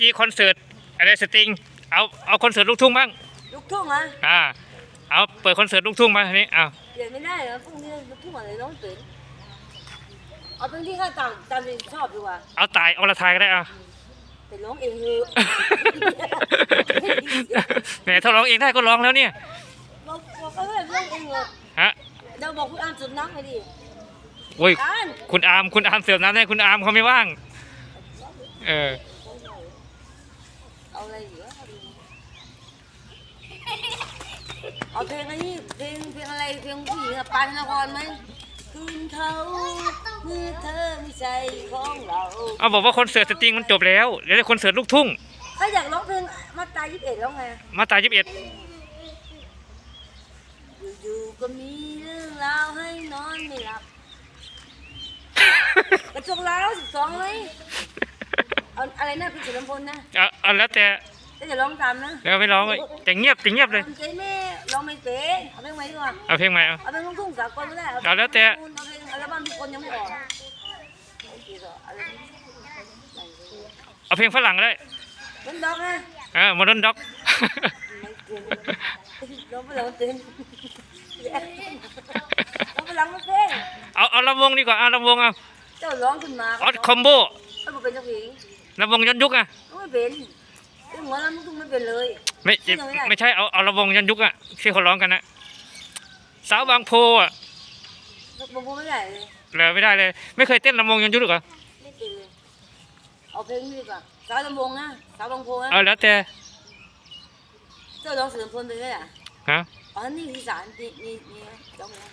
จีคอนเสิร์ตอะไรสตริงเอาเอาคอนเสิร์ตลูกทุ่งบ้างลูกทุ่งอะอ่าเอาเปิดคอนเสิร์ตลูกทุ่งมาทีนี้เอาเปลี่ยนไม่ได้เหรอพรุ่งนี้ลูกทุ่งอะไรน้องตื่นเอาเป็นที่ข้าตามตามที่ชอบดีกว่าเอาตายเอาละทายก็ได้เอาไปร้องเองเถอะแหมถ้าร้องเองได้ก็ร้องแล้วเนี่ยบอกบอกเขาเลยร้องเองเถอะฮะเดี๋ยวบอกคุณอามจุดน้ำไปดิโอ้ยการคุณอาร์มคุณอาร์มเสิร์ฟน้ำให้คุณอาร์มเขาไม่ว่าง เออ เอาอะไรเหรอเอาเพลงอันนี้เพลงเพลงอะไรเพลงผู้หญิงอะปานธนครไหมคืนเขาเมื่อเธอไม่ใช่ของเราเอาบอกว่าคอนเสิร์ตสตริงมันจบแล้วเดี๋ยวจะคอนเสิร์ตลูกทุ่งถ้าอยากร้องเพลงมาตรายี่สิบเอ็ดแล้วไงมาตรายี่สิบเอ็ดอยู่ๆก็มีเรื่องราวให้นอนไม่หลับกระจกร้าวสิบสองไหมเอาอะไรนะพี่เฉลิมพลนะเอาเอาแล้วแต่ ถ้าจะร้องตามนะเดี๋ยวไม่ร้องเลยจะเงียบจะเงียบเลยทำใจแม่ร้องไม่เป็นเอาเพลงใหม่ดีกว่าเอาเพลงใหม่เอาเอาเพลงลูกทุ่งสากลก็ได้เอาแล้วแต่เอาเพลงอัลบั้มทุกคนยังไม่ออกโอเคต่ออะไรเอาเพลงฝรั่งก็ได้มันดอกนะอ่าโมเดิร์นด็อกไม่เกินร้องไปร้องเต้นร้องไปร้องไม่เป็นเอาเอาลำวงดีกว่าเอาลำวงเอาเจ้าร้องขึ้นมาออสคอมโบถ้าเป็นเจ้าหญิงลำวงย้อนยุคอะไม่เป็น เรื่องหัวเราลูกทุ่งไม่เป็นเลย ไม่ไม่ใช่เอาเอาลำวงย้อนยุคอะที่เขาร้องกันนะสาวบางโพอะบางคนไม่ได้เลยเลยไม่ได้เลย ไม่เคยเต้นลำวงย้อนยุคหรอไม่เป็นเลยเอาเพลงนี้ดีกว่าสาวลำวงนะสาวบางโพนะเอาแล้วแต่เจ้าร้องเสริมพลไปเลยอะฮะอ๋อนี่ที่สารนี่นี่นี่ร้องนะ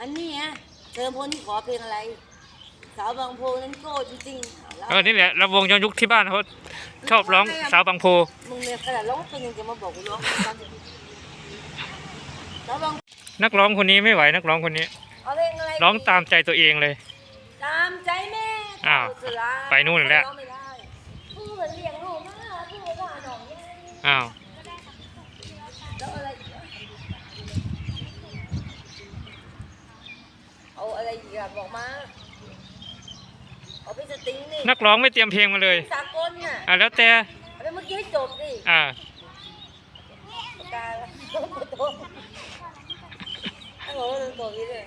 อันนี้ฮะเสริมพลที่ขอเพลงอะไร สาวบางโพนั้นโก้จริงๆแล้วเออนี่แหละลำวงย้อนยุคที่บ้านเขาชอบร้องสาวบางโพมึงเนี่ยขนาดร้องเป็นยังจะมาบอกกูร้องตามสิสาวบางนักร้องคนนี้ไม่ไหวนักร้องคนนี้เอาเพลงอะไรร้องตามใจตัวเองเลย ตามใจแม่อ้าวเจ้สุราไปนู่นแล้วร้องไม่ได้ผู้เหมือนเลี้ยงหนูมากผู้ว่าหนองแย่อ้าวแล้วอะไรอีกอะเอาอะไรอีกอะบอกมาเอาไป สติงนี่นักร้องไม่เตรียมเพลงมาเลย สากลน่ะอ่าแล้วแต่เอาไปเมื่อกี้ให้จบดิอ่า ปากกาโต๊ะโต๊ะโอ้โหโต๊ะนี้เลย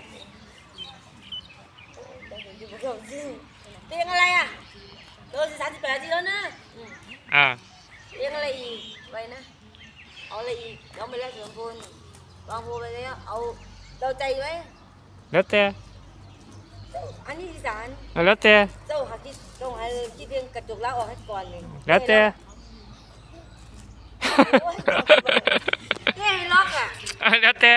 เตียงอะไรอะตัวสิสามสิบแปดทีแล้วนะอืมอ่าเตียงอะไรอีกไปนะ เอาอะไรอีกน้องไปแล้วเสริมพลวางโพไปแล้วเอาเราใจไว้ แล้วแต่ อันนี้ที่สารอ่าแล้วแต่เจ้าหาคิดเจ้าหาคิดเรื่องกระจกล้างออกให้ก่อนเลยแล้วแต่ไม่ให้ล็อกอะอ่าแล้วแต่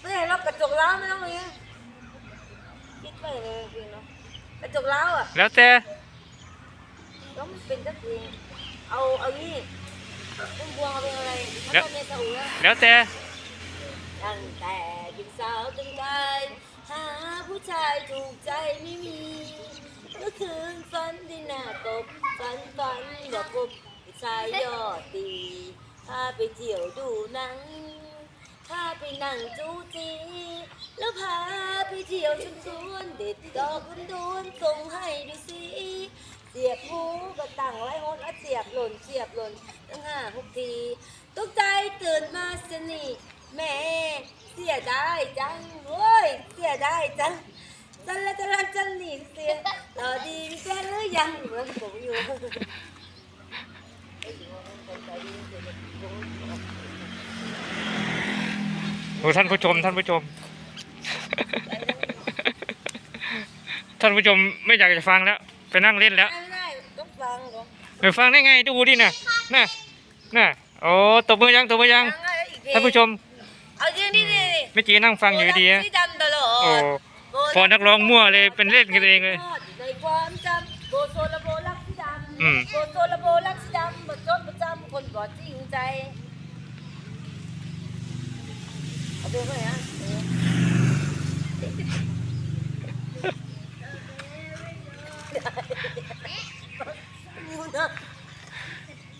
ไม่ให้ล็อกกระจกล้างไม่ต้องเลยคิดไปเลยจริงเนาะกระจกล้างอะแล้วแต่แล้วมันเป็นสักทีเอาเอานี่พุ่มพวงเอาเป็นอะไรถ้าเป็นเมสาอูนะแล้วแต่ตั้งแต่เป็นสาวจนได้หาผู้ ชายถูกใจไม่มีเมื่อคืนฝันที่หน้าตบฝันฝันว่าพบผู้ชายยอดดีพาไปเที่ยวดูหนังพาไปนั่งจูจีแล้วพาไปเที่ยวชุมชนเด็ดดอกคุณดวนส่งให้ดูสิเสียบหูก็ตั้งไว้หดอะเสียบหล่นเสียบหล่นตั้งห้าหกทีตกใจตื่นมาสนิทแม่เสียดายจังเว้ยเสียดายจัง จันละจันละจันนี่เสียต่อดีมีแฟนหรือยังเหมือนผมอยู่โอ้ท่านผู้ชมท่านผู้ชม ท่านผู้ชมไม่อยากจะฟังแล้ว ไปนั่งเล่นแล้ว ไม่ได้ต้องฟังก่อนไปฟังได้ไงดูดิน่ะน่ะน่ะโอ้ตบมือยังตบมือยัง ฟังอะไรอีกเพลงท่านผู้ชมเอาจริงนี่นี่นี่เมื่อกี้นั่งฟังอยู่ดีๆนะสีดำตลอโอ้ด พอนักร้องมั่วเลยเป็นเล่นกันเองเลย ในความจำโบโซละโบรักสีดำอืม โบโซละโบรักสีดำบทจดประจำคนกอดจริงใจเอาเพลงไปนะเออรู้นะ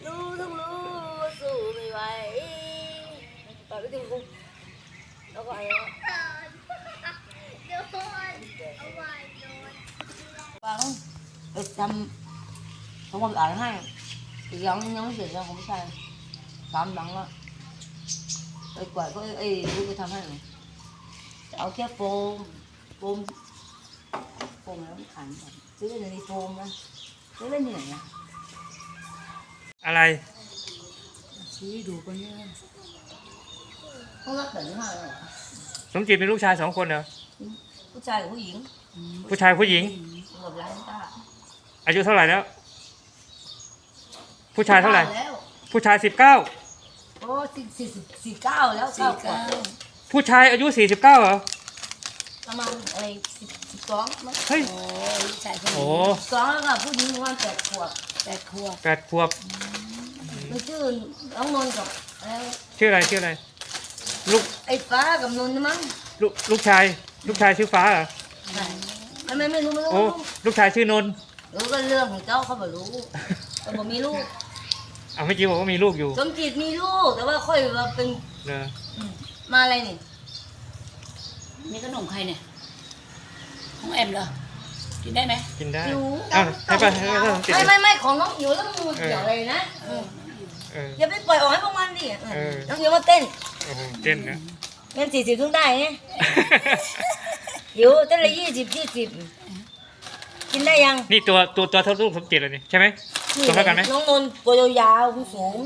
รู้ทั้งรู้ว่าสู้ไม่ไหวต่อไปถึงกูแล้วก็อะไรวะ ฟังเออทำเขาก็อ่านให้อีกหลังยังไม่เสร็จแล้วของผู้ชายสามหลังละไปกวาดก็เอ้ยรู้ไปทำให้หน่อยจะเอาแค่โฟมโฟมโฟมแล้วไม่ขันก่อนซื้อได้ในโฟมนะซื้อได้เหนื่อยนะอะไรซื้อให้ดูกันเนี่ยเขารักแต่ยี่ห้าเลยเหรอสมจิตเป็นลูกชายสองคนเหรอผู้ชายกับผู้หญิง ผู้ชายผู้หญิงกับร้านต้า อายุเท่าไหร่แล้ว ผู้ชายเท่าไหร่ แล้วผู้ชายสิบเก้าโอ้สี่สี่สิบสี่เก้าแล้วเก้าขวบผู้ชายอายุสี่สิบเก้าเหรอ ประมาณอะไรสิบสิบสองมั้งเฮ้ย โอ้ยชายคนโอ้นี้สองแล้วก็ผู้หญิงประมาณแปดขวบแปดขวบแปดขวบ มันชื่อน้องนนท์กับอะไรชื่ออะไรชื่ออะไร ลูกไอ้ฟ้ากับนนท์นะมั้งลูกลูกชาย ลูกชายชื่อฟ้าเหรอไม่ไม่ไม่รู้ไม่รู้โอ้ ลูกชายชื่อนนท์ รู้ก็เรื่องของเจ้าเขาบอกรู้แต่บอกมีลูกอะเมื่อกี้บอกว่ามีลูกอยู่สมจิตมีลูก แต่ว่าค่อยมาเป็นเนอะมาอะไรนี่นี่ขนมใครเนี่ย ของแอมเหรอ กินได้ไหมกินได้อยู่อ้าวให้ไปให้ไปสมจิตไม่เลยไม่ไม่ของน้องอิ๋วแล้วมึงเกี่ยวอะไรนะเออเออ อย่าไปปล่อยออกให้พวกมันดิเออ น้องอิ๋วมาเต้นโอ้โหเต้นนะเงินสี่สิบถึงได้ไงอิ๋วเต้นละยี่สิบยี่สิบ กินได้ยังนี่ตัวตัวตัวเท่าลูกสมจิตเลยนี่ใช่ไหมตัวเท่ากันไหมน้องนนท์ตัวยาวๆสูง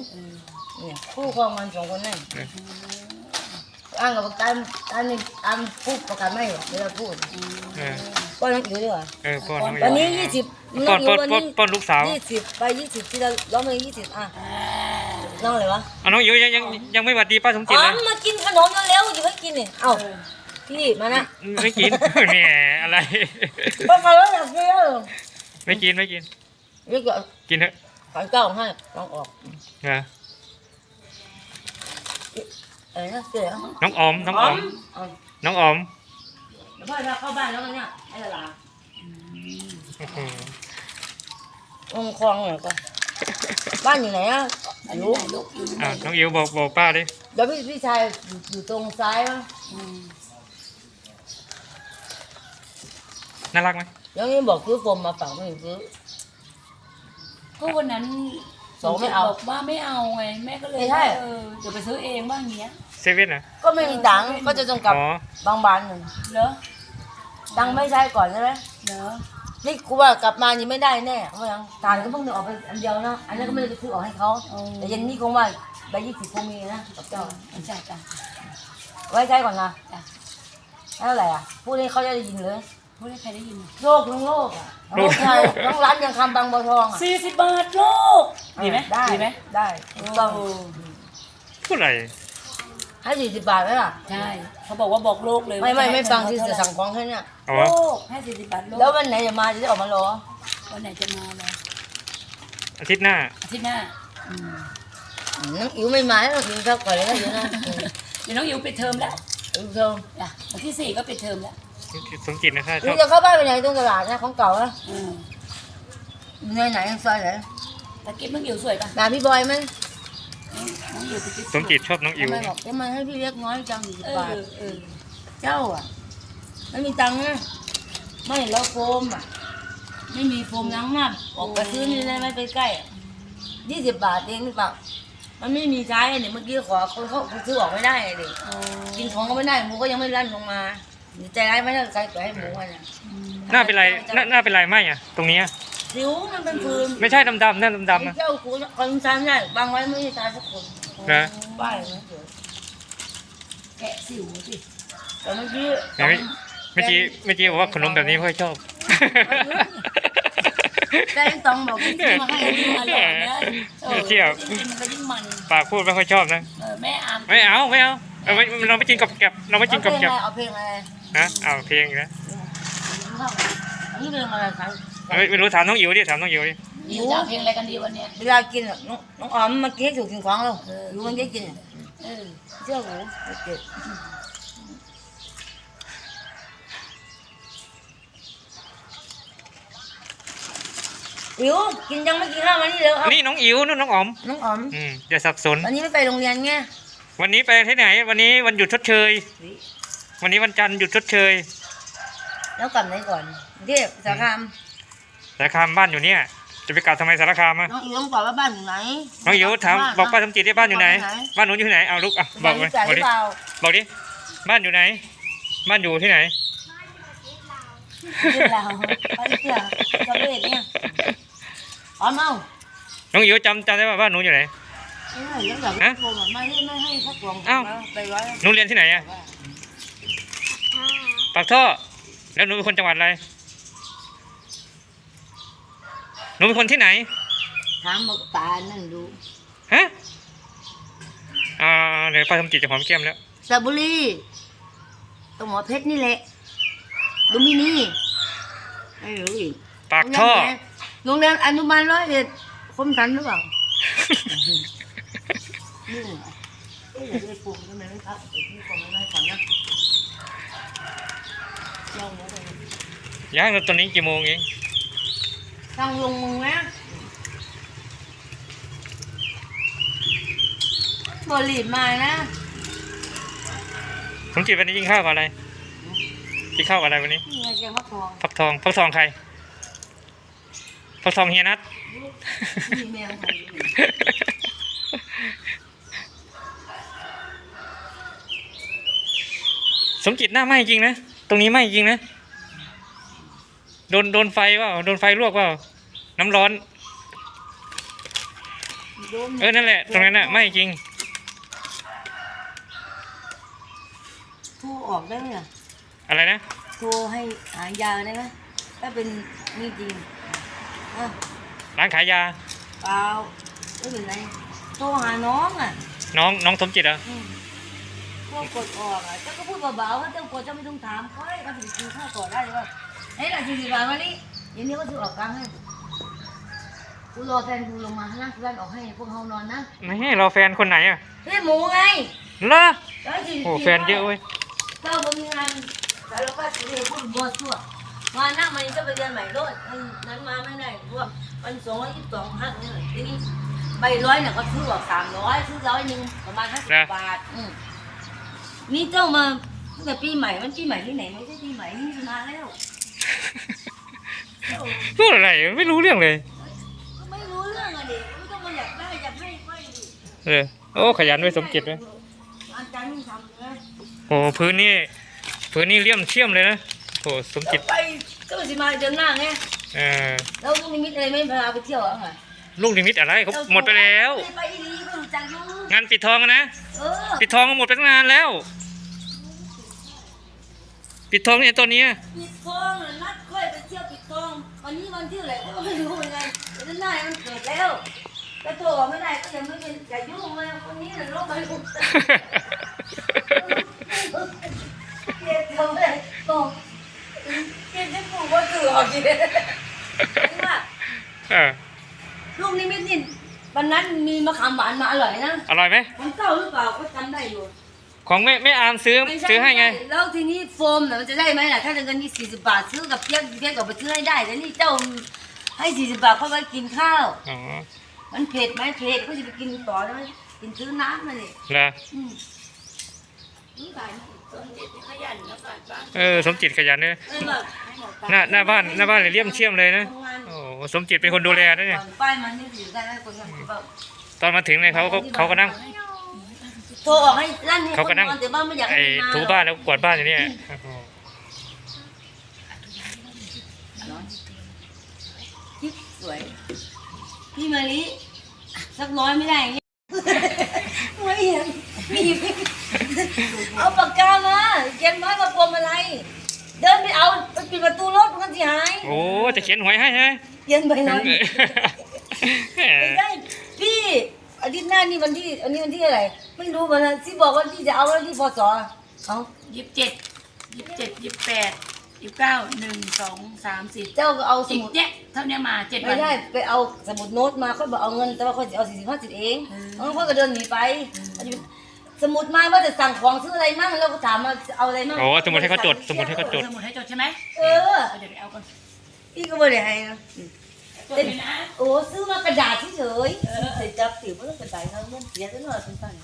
เนี่ยคู่ครองมันสองคนนั่นเอออ้างกับการการนี่การพูดประกันไม่เวลาพูดเออก็น้องอิ๋วดีกว่าเออป้อนน้องวันนี้อิ๋วยี่สิบป้น้ออนงอิ๋ป้วอนวันป้อนนี้ป้อนลูกสาวยี่สิบไปยี่สิบที่เราร้องเพลงยี่สิบอะอ่าน้องอะไรวะอะน้องอิ๋วยังยังยังไม่หวัดดีป้าสมจิตอ๋อเลยมากินขนมเร็วๆอยู่ให้กินเนี่ยเอ้า พี่มานะไม่กินแหมอะไรก็เขาแล้วอยากกินแล้วไม่กินไม่กินเรียกว่ากินเถอะฝันเก้าให้ลองออกนะอะไรนะเสือน้องออมน้องออมอ๋อน้องออมเดี๋ยวพ่อจะเข้าบ้านแล้วกันเนี่ยไอ้หลาโอ้โหองคลองหน่อยก่อนบ้านอยู่ไหนอะอันรู้นี้ไหนลูกอยู่ไหนอะน้องอิ๋วบอกบอกป้าดิเดี๋ยวพี่พี่ชายอยู่อยู่ตรงซ้ายมั้ง อืม น่ารักไหมเดี๋ยวนี้บอกซื้อโฟมมาฝากไม่ซื้อ ก็วันนั้นสองไม่เอาบอกว่าไม่เอาไงแม่ก็เลยไม่ใช่เออเดี๋ยวไปซื้อเองบ้างเนี้ยเซเว่นอะก็ไม่มีตังค์ก็จะต้องกลับอ๋อบางบานหนึ่งเหรอตังค์ไม่ใช้ก่อนใช่ไหมเหรอนี่กูว่ากลับมายังไม่ได้แน่เขายังทานก็เพิ่งนึกออกไปอันเดียวนะอันนั้นก็ไม่ได้ไปซื้อออกให้เขาเออแต่เย็นนี้คงว่าใบยี่สิบคงมีนะกับเจ้าเอาจ้ะจ้ะไว้ใช้ก่อนนะจ้ะเท่าไหร่อะพูดให้เขาจะได้ยินเลย พูดให้ใครได้ยินโลกทั้งโลกอะโลกไทยทั้งร้านยังคำบางบัวทองอะสี่สิบบาทลูกดีไหมได้ดีไหมได้ถูกต้องโพูดอะไรให้สี่สิบบาทไหมล่ะใช่เขาบอกว่าบอกโลกเลยไม่ไม่ไม่ฟังที่ว่าจะให้สั่งของแค่เนี้ยอ๋อโลกให้สี่สิบบาทโลกแล้ววันไหนจะมาจะได้ออกมารอวันไหนจะมาเหรออาทิตย์หน้าอาทิตย์หน้าอืมน้องอิ๋วไม่มาแล้วกินข้าวก่อนเลยนะอยู่นะเดี๋ยวน้องอิ๋วปิดเทอมแล้วอิ๋วเธอจ้ะวันที่สี่ก็ปิดเทอมแล้ว สมจิตนะถ้าชอิ๋อวบจะเข้าบ้านไปไหนตรงตลาดนะของเก่านะอืมอยู่ในไหนซอยไหนแต่กิ๊บน้องอิ๋วสวยปะด่าพี่บอยไหมน้องอิ๋วเป็นกิ๊บสมจิตชอบน้องอิ๋ทำวไมบอกทำไมให้พี่เล็กน้อยจังสี่สิเอบบาทอเออเจ้าอะไม่มีตังค์นะไม่แล้วโฟมอะ ไม่มีโฟมล้างหน้าออกไปซื้อนี่ได้ไหมไปใกล้ยี่สิบบาทเองหรือเปล่ามันไม่มีใช้เนี่ยเมื่อกี้ขอคนเขาซื้อออกไม่ได้เลยโอ้กินของก็ไม่ได้หมูก็ยังไม่ลั่นลงมาเดี๋ยว ใจร้ายไม่ได้ใครปล่อยให้หมูมันอะหน้าเป็นไรหน้าหน้าเป็นไรไหมอะ ตรงเนี้ยสิวมันเป็นฟืนไม่ใช่ดำๆหน้าดำๆนะ เจ้ากูคนใช้ไม่ได้บางไว้ไม่ได้ใช้สักคนนะป้ายนะเดี๋ยวแกะสิวสิแต่เมื่อกี้แต่ไม่เมื่อกี้เมื่อกี้บอกว่าขนมแบบนี้ไม่ค่อยชอบ แต่ยังต้องบอกกินมาให้อร่อยนะเออเชี่ยวยิ่งกินมันก็ยิ่งมันปากพูดไม่ค่อยชอบนะ เออแม่อามไม่เอาไม่เอาเอาไม่เราไม่กินกับแกบเราไม่กินกับแกบเอาเพลงอะไรนะ เอาเพลงอีกนะอันนี้เพลงอะไรครับไม่ไม่รู้ถามน้องอิ๋วดิถามน้องอิ๋วดิอิ๋วจะเอาเพลงอะไรกันดีวันเนี้ยเวลากินอะน้องน้องออมมากินให้ถูกกินของเราอยู่มันได้กินอะเออเชื่อกูเก็บอิ๋วกินยังไม่กินข้าวมานี่เร็วเอานี่น้องอิ๋วนู่นน้องอ๋อมน้องออมอืมอย่าสับสนวันนี้ไม่ไปโรงเรียนไงวันนี้ไปที่ไหน วันนี้วันหยุดชดเชย วันนี้วันจันทร์หยุดชดเชย แล้วกลับไหนก่อนกรุงเทพสารคามแต่คามบ้านอยู่เนี่ย จะไปกลับทำไมสารคามอะน้องอิ๋วต้องตอบว่าบ้านอยู่ไหนน้องอิ๋วถามบอกป้าสมจิตที่บ้านอยู่ไหน บ้านหนูอยู่ที่ไหนเอาลูกอะบบ้าอนกอยู่ไปจ่ายบหอกรือดิเปล่าบอกดิบ้านอยู่ไหน บ้านอยู่ที่ไหนเรื่องราวไปเที่ยวจะเล่นเนี่ยอ๋อเมาน้องอิ๋วจำจำได้ป่ะบ้านหนูอยู่ไหนไม่ให้ยังแบบฮะโทรมาไม่ให้ไม่ให้สักกล่องอ้าวไปไว้หนูเรียนที่ไหนอะ ปากท่อ แล้วหนูเป็นคนจังหวัดอะไร หนูเป็นคนที่ไหน ถามบอกตานั่นดูฮะ อ่า เดี๋ยวป้าสมจิตจะหอมแก้มแล้ว สระบุรีตรงหมอเพชรนี่แหละดูมินี่ไม่รู้อีกปากท่อโรงเรียนอนุบาลร้อยเอ็ดคมสันหรือเปล่านี่เหรอเอ๊ะอย่าไปปรุงทำไมไม่พักที่ก่อนไม่ให้ก่อนนะ ลองเนื้อไปย่างตอนนี้กี่โมงเองทางลงมึงนะบรีบมานะสมจิตวันนี้กินข้าวกับอะไรกินข้าวกับอะไรวันนี้นี่ไงแกงฟักทองฟักทองฟักทองใครฟักทองเฮียนัทมีแมวไทยอยู่สมจิตหน้าไหม้จริงนะ ตรงนี้ไหม้จริงนะ โดนโดนไฟเปล่าโดนไฟลวกเปล่าน้ำร้อนโดนเออนั่นแหละ ตรงนั้นน่ะไหม้จริงโทรออกได้ไหมล่ะอะไรนะโทรให้หายาได้ไหมถ้าเป็นนี่จริงอะร้านขายยาเปล่าไม่เป็นไรโทรหาน้องอะ น้องน้องสมจิตเหรออืม พวกกดออกอะเจ้าก็พูดเบาๆว่าเจ้ากดเจ้าไม่ต้องถามเขาให้เขาถึงกินข้าวก่อนได้เลยว่าเฮ้ยหลังสี่สิบบาทวันนี้เยวนี้ก็จะออกกลางให้กูรอแฟนกูลงมาข้างล่างกูลั่นออกให้พวกเขานอนนะไม่ให้เราแฟนคนไหนอะเฮ้ยหมูไงเหรอร้อยสี่สิบโอ้แฟนเยอะเว้ยเจ้าบ่มีงานสารพัดสิพูดบัวสั่วมาหนั่งมันจะไปเรียนใหม่ดมันนั้นมาไม่ได้พว่ามันสองร้อยยี่สิบสองหักเนี่ยทีนี้ใบร้อยเนี่ยก็ซื้อออกสามร้อยซื้อร้อยหนึ่งประมาณห้าสิบบาทอืม นี่เจ้ามาตั้งแต่ปีใหม่มันปีใหม่ที่ไหนไม่ใช่ปีใหม่นี่มันมาแล้วเจ้าพูดอะไรไม่รู้เรื่องเลยก็ไม่รู้เรื่องอะดิไม่ต้องมาอยากได้อยากให้ไม่ดิเออโอ้ขยันด้วยสมจิตเลยอาจารย์ไม่ทำนะโอ้พื้นนี่พื้นนี่เลี่ยมเชี่ยมเลยนะโอ้สมจิตไปเจ้าสิมาเดือนหน้าไงเออแล้วลูกนิมิตอะไรไม่พาไปเที่ยวเหรอไงลูกนิมิตอะไรเขาหมดไปแล้ว ไปอีลีก็รู้จักอยู่งานปิดทองอะนะ เออ ปิดทองก็หมดไปตั้งนานแล้ว ปิดทองเนี่ยตอนเนี้ยปิดทองน่ะนัดค่อยไปเที่ยวปิดทองวันนี้วันที่อะไรก็ไม่รู้เหมือนกันเดือนหน้ามันเกิดแล้วก็โทรไม่ได้ก็ยังไม่เป็นอย่ายุ่งเลยคนนี้น่ะโรคไม่รู้เกลียดเขาเลยบอกเกลียดที่ปู่ว่าถือเอาเกลียดว่าเออลูกนิมิตนี่วันนั้นมีมะขามหวานมาอร่อยนะ อร่อยไหมมันเก่าหรือเปล่าก็จำได้อยู่ ของไม่ไม่อานซื้อไม่ช่ซื้อให้ไง ม่ช่แล้วทีนี้โฟมน่ะมันจะได้ไหมล่ะ ถ้าเงินนี่สี่สิบบาทซื้อกับเพี้ยนเพี้ยนกับไปซื้อให้ได้แต่นี่เจ้าให้สี่สิบบาทเข้าไปกินข้าว อ๋อมันเผ็ดไหมเผ็ดก็จะไปกินต่อแล้วกินซื้อน้ำมาเลยเหรออืมนี่ขายสมจิตขยันนะฝากบ้านเออ สมจิตขยันเนี่ยไม่แบบหน้าหน้าบ้านหน้าบ้านเลยเลี่ยมเชี่ยมเลยนะ โอ้สมจิตเป็นคนดูแลนะเนี่ยป้ายมันนี่ถือได้ไหมคนงานแบบตอนมาถึงเนี่ยเขาก็เขาก็นั่งโทรออกให้ลั่นให้เขาก็นั่งคอแต่บ้านไม่อยากไอ้ให้มันมาถูบ้านแล้วกวาดบ้านอยู่เนี่ยโอ้โหคิดสวย พี่มาลิสักร้อยไม่ได้ไงไม่เห็นมีเอาปากกามาเขียนไม้มาปมอะไรเดินไปเอาไปปิดประตูรถมันสิหายโอ้จะเขียนหวยให้ใช่ไหมเขียนไปหน่อยแหมไม่ได้พี่ อาทิตย์หน้านี่วันที่ อันนี้วันที่อะไร ไม่รู้วันนั้นที่บอกว่าที่จะเอาวันที่พศเอายี่สิบเจ็ดยี่สิบเจ็ดยี่สิบแปดยี่สิบเก้าหนึ่งสองสามสี่เจ้าก็เอาสอีกมุด เนี่ยเท่านี้มาเจ็ดวัไม่น ได้ไปเอาสมุดโน้ตมาค่อยบอกเอาเงินแต่ว่าค่อยจะเอาสี่สิบห้าสิบเองเออเออค่อยก็เดินหนีไปสมุดมาว่าจะสั่งของซื้ออะไรมั่งแล้วก็ถามมาเอาอะไรมั่งโอ้สมุดให้เขาจดสมุดให้เขาจด สมุดให้จดใช่ไหมเออ เดี๋ยวไปเอาก่อนพี่ก็ไม่ได้ให้นะ จดเลยนะโอ้ซื้อมากระดาษเฉยๆใส่จับสิวเพื่อกระดาษแล้วมันเสียแล้วหน่อยเป็นตังค์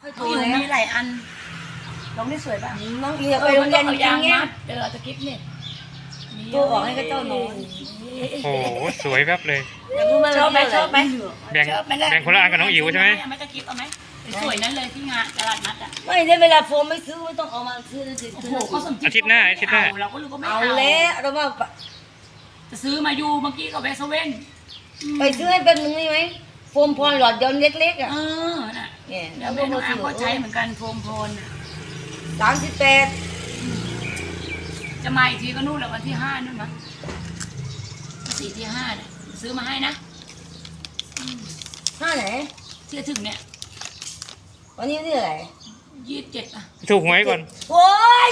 ค่อยโทรตู้อยู่แล้วมีหลายอันลองได้สวยป่ะน้องเอียไปโรงเรียนจออมัริต้งอาๆเนี่ยมัดเออตะกิฟเนี่ยโทรออกให้เขาเจ้านอนนี่โอ้โหสวยแป๊บเลยอยากรู้ไหมชอบไหมมันชอบไหมแบ่งชอบไหมล่ะแบ่งคนละอันกับน้องอิ๋วใช่ไหมเอาไหมตะกี้เอาไหมสวยนั้นเลยที่งานตลาดนัดอะไม่ได้เวลาโฟมไม่ซื้อไม่ต้องเอามาซื้อเลยสิโอ้โหก็สมจิตอาทิตย์หน้าอาทิตย์หน้าเราก็รู้ว่าไม่เอาเอาแล้วเราว่า จะซื้อมาอยู่เมื่อกี้กับเวสเว่นไปซื้อให้เป็นหนึ่งได้ไหมโฟมพรหลอดเดียวเล็กๆอะเออน่ะเนี่ยแล้แล้ววแม่ก็น้อมางซื้อามอก็ใช้เหมือนกันโฟมโพนน่ะสามสิบแปดจะมาอีกทีก็นู่นแหละวันที่ห้านู่นมั้งสี่ที่ห้าเนี่ยซื้อมาให้นะห้าไหน ที่จะถึงเนี่ยวันนี้วันที่อะไหรยี่สิบเจ็ดอะถูกหวยก่อน โอ้ย